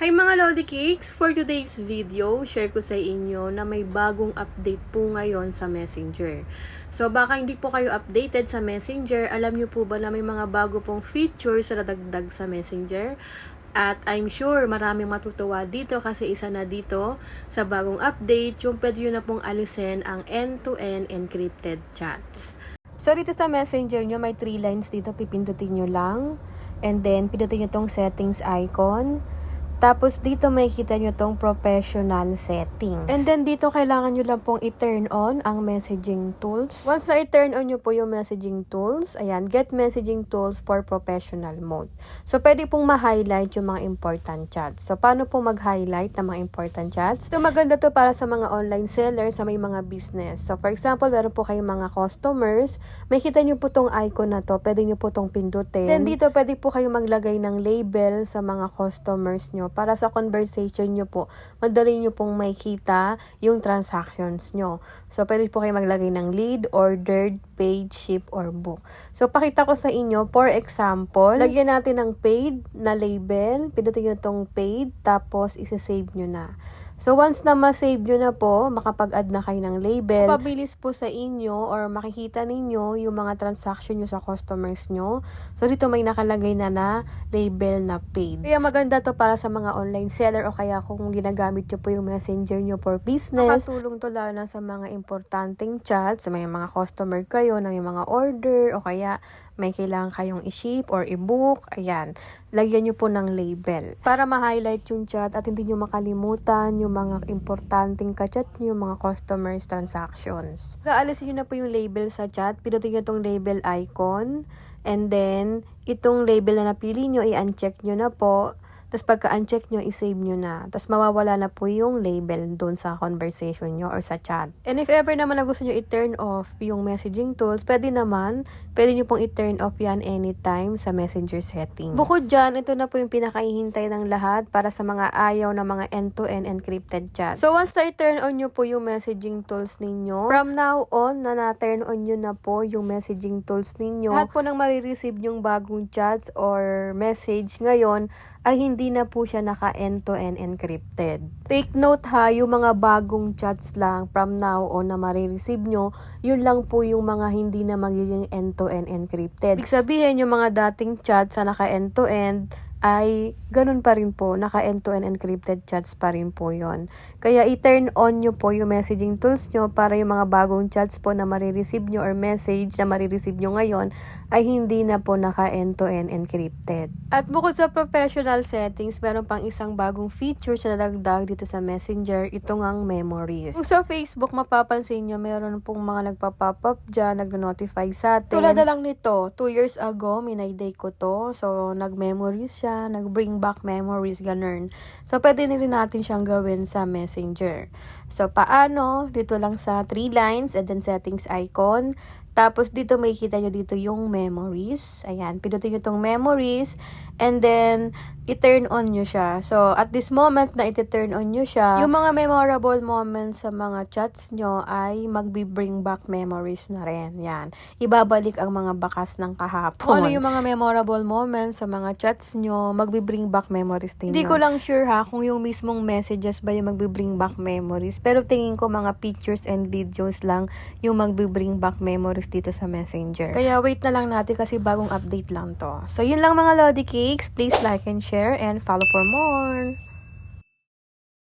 Hi mga Lodi Cakes! For today's video, share ko sa inyo na may bagong update po ngayon sa Messenger. So baka hindi po kayo updated sa Messenger, alam niyo po ba na may mga bago pong features na nadagdag sa Messenger? At I'm sure maraming matutuwa dito kasi isa na dito sa bagong update yung pwede nyo na pong alisin ang end-to-end encrypted chats. So, dito sa messenger nyo, may three lines dito. Pipindutin nyo lang. And then, pindutin nyo tong settings icon. Tapos, dito may kita nyo tong professional settings. And then, dito kailangan nyo lang pong i-turn on ang messaging tools. Once na i-turn on nyo po yung messaging tools, ayan, get messaging tools for professional mode. So, pwede pong ma-highlight yung mga important chats. So, paano po mag-highlight ng mga important chats? Ito maganda to para sa mga online sellers sa may mga business. So, for example, meron po kayong mga customers, may kita nyo po tong icon na to, pwede nyo po tong pindutin. Then, dito pwede po kayo maglagay ng label sa mga customers nyo para sa conversation nyo po, madali nyo pong makita yung transactions nyo. So, pwede po kayo maglagay ng lead, ordered, paid, ship, or book. So, pakita ko sa inyo, for example, lagyan natin ng paid na label, pindutin nyo tong paid, tapos isa-save nyo na. So, once na ma-save nyo na po, makapag-add na kayo ng label, pabilis po sa inyo or makikita ninyo yung mga transaction nyo sa customers nyo. So, dito may nakalagay na na label na paid. Kaya maganda to para sa mga online seller o kaya kung ginagamit nyo po yung messenger nyo for business. Nakatulong to lalo na sa mga importanteng chats, sa may mga customer kayo na may mga order o kaya may kailangan kayong i-ship or i-book, ayan, lagyan nyo po ng label. Para ma-highlight yung chat at hindi nyo makalimutan yung mga importanteng kachat nyo, mga customers transactions. Kaalisin nyo na po yung label sa chat, pinutin nyo tong label icon, and then, itong label na napili nyo, i-uncheck nyo na po, tapos pagka-uncheck nyo, i-save nyo na. Tapos mawawala na po yung label doon sa conversation nyo or sa chat. And if ever naman na gusto nyo i-turn off yung messaging tools, pwede naman, pwede nyo pong i-turn off yan anytime sa messenger settings. Bukod dyan, ito na po yung pinakahihintay ng lahat para sa mga ayaw na mga end-to-end encrypted chats. So once na i-turn on nyo po yung messaging tools ninyo, from now on, na na-turn on nyo na po yung messaging tools ninyo, lahat po ng marireceive yung bagong chats or message ngayon, ay hindi na po siya naka end-to-end encrypted. Take note ha, yung mga bagong chats lang from now on na marireceive nyo, yun lang po yung mga hindi na magiging end-to-end encrypted. Ibig sabihin, yung mga dating chats na naka end-to-end, ay ganun pa rin po, naka end-to-end encrypted chats pa rin po yon. Kaya i-turn on nyo po yung messaging tools nyo para yung mga bagong chats po na marireceive nyo or message na marireceive nyo ngayon ay hindi na po naka end-to-end encrypted. At bukod sa professional settings, meron pang isang bagong feature na nadagdag dito sa Messenger, ito ngang memories. Kung sa Facebook, mapapansin nyo, meron pong mga nagpa-pop up dyan, nagno-notify sa atin. Tulad na lang nito, 2 years ago, minayday ko to, so nag-memories siya, nag-bring back memories, ganun. So, pwede na rin natin siyang gawin sa Messenger. So, paano? Dito lang sa 3 lines and then settings icon. Tapos, dito may kita nyo dito yung memories. Ayan, pinutin nyo tong memories. And then, i-turn on nyo siya. So, at this moment na iti-turn on nyo siya, yung mga memorable moments sa mga chats nyo ay magbi-bring back memories na rin. Yan. Ibabalik ang mga bakas ng kahapon. Ano yung mga memorable moments sa mga chats nyo, magbi-bring back memories din. Hindi ko lang sure ha kung yung mismong messages ba yung magbi-bring back memories. Pero tingin ko mga pictures and videos lang yung magbi-bring back memories dito sa Messenger. Kaya wait na lang natin kasi bagong update lang to. So, yun lang mga Lodi Cakes. Please like and share and follow for more.